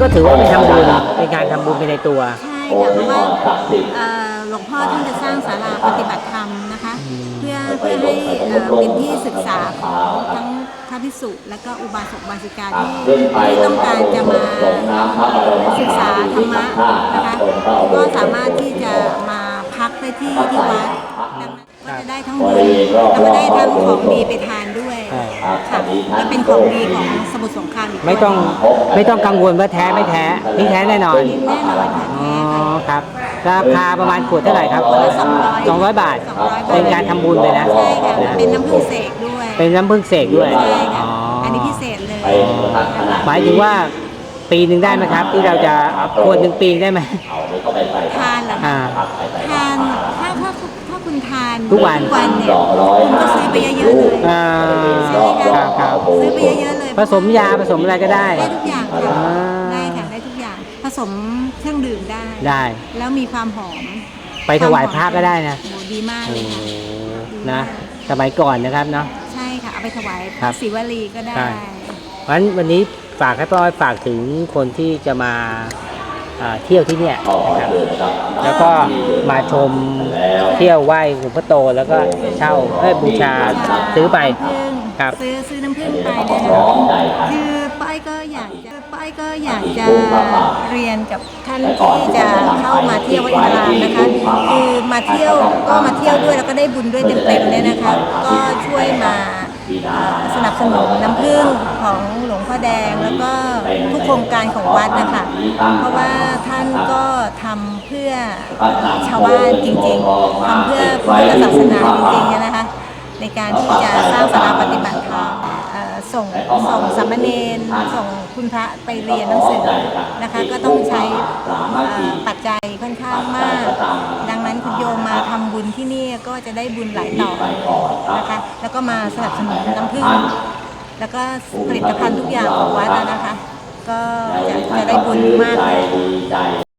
ก็ถือว่าเป็นทำบุญเป็นการทำบุญไปในตัว ใช่ค่ะเพราะว่าเอ่อหลวงพ่อท่านจะสร้างศาลาปฏิบัติธรรมนะคะ เพื่อเพื่อให้เอ่อเป็นที่ศึกษาของทั้งพระภิกษุและก็อุบาสกอุบาสิกาที่ที่ต้องการจะมาศึกษาธรรมะนะคะก็สามารถที่จะมาพักได้ที่ที่วัดดังนั้นก็จะได้ทั้งบุญแล้วก็ได้ทั้งของดีไปทานด้วย ใช่ ค่ะและเป็นของดีของสมุทรสงครามอีกด้วยไม่ต้องไม่ต้องกังวลว่าแท้ไม่แท้นี่แท้แน่นอน แน่นอนค่ะอ๋อแท้ค่ะครับ ราคาประมาณขวดเท่าไหร่ครับขวดละ200 200 บาท200เป็นการทำบุญเลยนะ ใช่ค่ะเป็นน้ำผึ้งเสกด้วยเป็นน้ำผึ้งเสกด้วย ใช่ค่ะอ๋ออันนี้พิเศษเลยหมายถึงว่าปีหนึ่งได้ไหมครับ ที่เราจะเอาขวดหนึ่งปีได้ไหมทานเหรออ่าคะทานถ้าถ้าถ้า คุณทานทุกวันทุกวัน เนี่ยคุณก็ซื้อไปเยอะๆเลยอ่าใช่ไหมคคะรับครับซื้อไปเยอะๆเลยผสมยาผสมอะไรก็ได้ ได้ทุกอย่างค่ะอ่า ได้ค่ะได้ทุกอย่าง ผสมเครื่องดื่มได้ ได้ แล้วมีความหอมไปถวายพระก็ได้นะโหดีมากโอ้เลยค่ะ นะ สมัยก่อนนะครับเนาะ ใช่ค่ะ เอาไปถวายครับศิวลีก็ได้ ใช่ เพราะฉะนั้นวันนี้ฝากให้ป้าอ้อยฝากถึงคนที่จะมาอ่าเที่ยวที่เนี่ยนะครับแล้วก็มาชม เที่ยวไหว้หลวงพ่อโตแล้วก็เช่าเอ้ยบูชาซื้อไป ครับ ซื้อซื้อน้ำผึ้งไปเนี่ยนะคะคือป้ายก็อยากจะป้ายก็อยากจะเรียนกับท่านที่จะเข้ามาเที่ยววัดอินทรามนะคะคือมาเที่ยวก็มาเที่ยวด้วยแล้วก็ได้บุญด้วยเต็มๆเนี่ยนะคะ ก็ช่วยมา สนับสนุนน้ำผึ้งของหลวงพ่อแดงแล้วก็ทุกโครงการของวัดนะคะเพราะว่าท่านก็ทำเพื่อชาวบ้านจริงๆทำเพื่อพุทธศาสนาจริงๆนะคะในการที่จะสร้างสาราปฏิบัติธรรมส่งส่งสามเณรส่งคุณพระไปเรียนหนังสือนะคะก็ต้องใช้ปัจจัยค่อนข้างมาก ดังนั้นคุณโยมมาทำบุญที่นี่ก็จะได้บุญหลายต่อนะคะ ก็มาสนับสนุนน้ำผึ้งแล้วก็ผลิตภัณฑ์ทุกอย่างของวัดนะคะ ก็จะจะได้บุญมากเลย